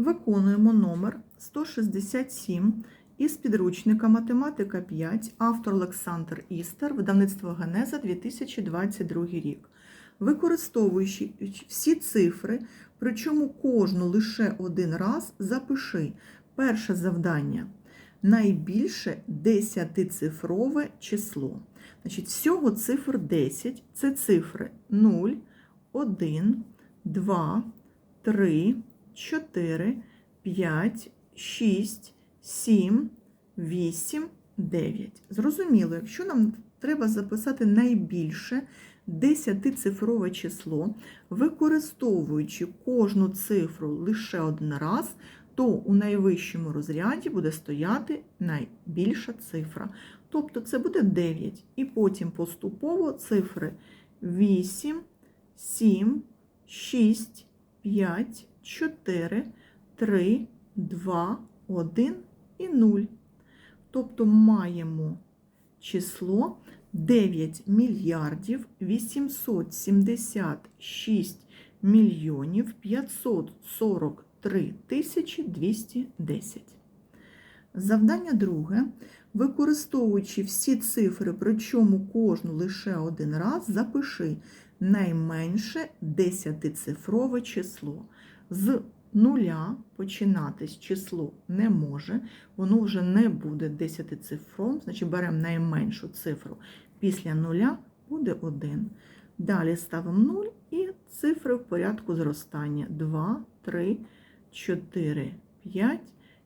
Виконуємо номер 167 із підручника Математика 5, автор Олександр Істер, видавництво Генеза 2022 рік. Використовуючи всі цифри, причому кожну лише один раз, запиши перше завдання. Найбільше десятицифрове число. Значить, всього цифр 10 це цифри 0, 1, 2, 3, 4, 5, 6, 7, 8, 9. Зрозуміло, якщо нам треба записати найбільше десятицифрове число, використовуючи кожну цифру лише один раз, то у найвищому розряді буде стояти найбільша цифра. Тобто це буде 9. І потім поступово цифри 8, 7, 6, 5, 4, 3, 2, 1 і 0. Тобто маємо число 9 мільярдів 876 мільйонів 543 тисячі 210. Завдання друге. Використовуючи всі цифри, причому кожну лише один раз, запиши найменше десятицифрове число. З нуля починатись число не може, воно вже не буде десятицифром, значить беремо найменшу цифру. Після нуля буде 1. Далі ставимо 0 і цифри в порядку зростання. 2, 3, 4, 5,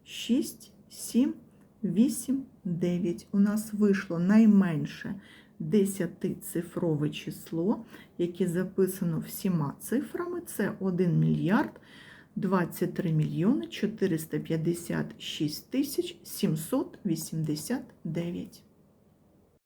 6, 7, 8, 9. У нас вийшло найменше десятицифрове число, яке записано всіма цифрами. Це 1 мільярд 23 мільйони 456 тисяч 789.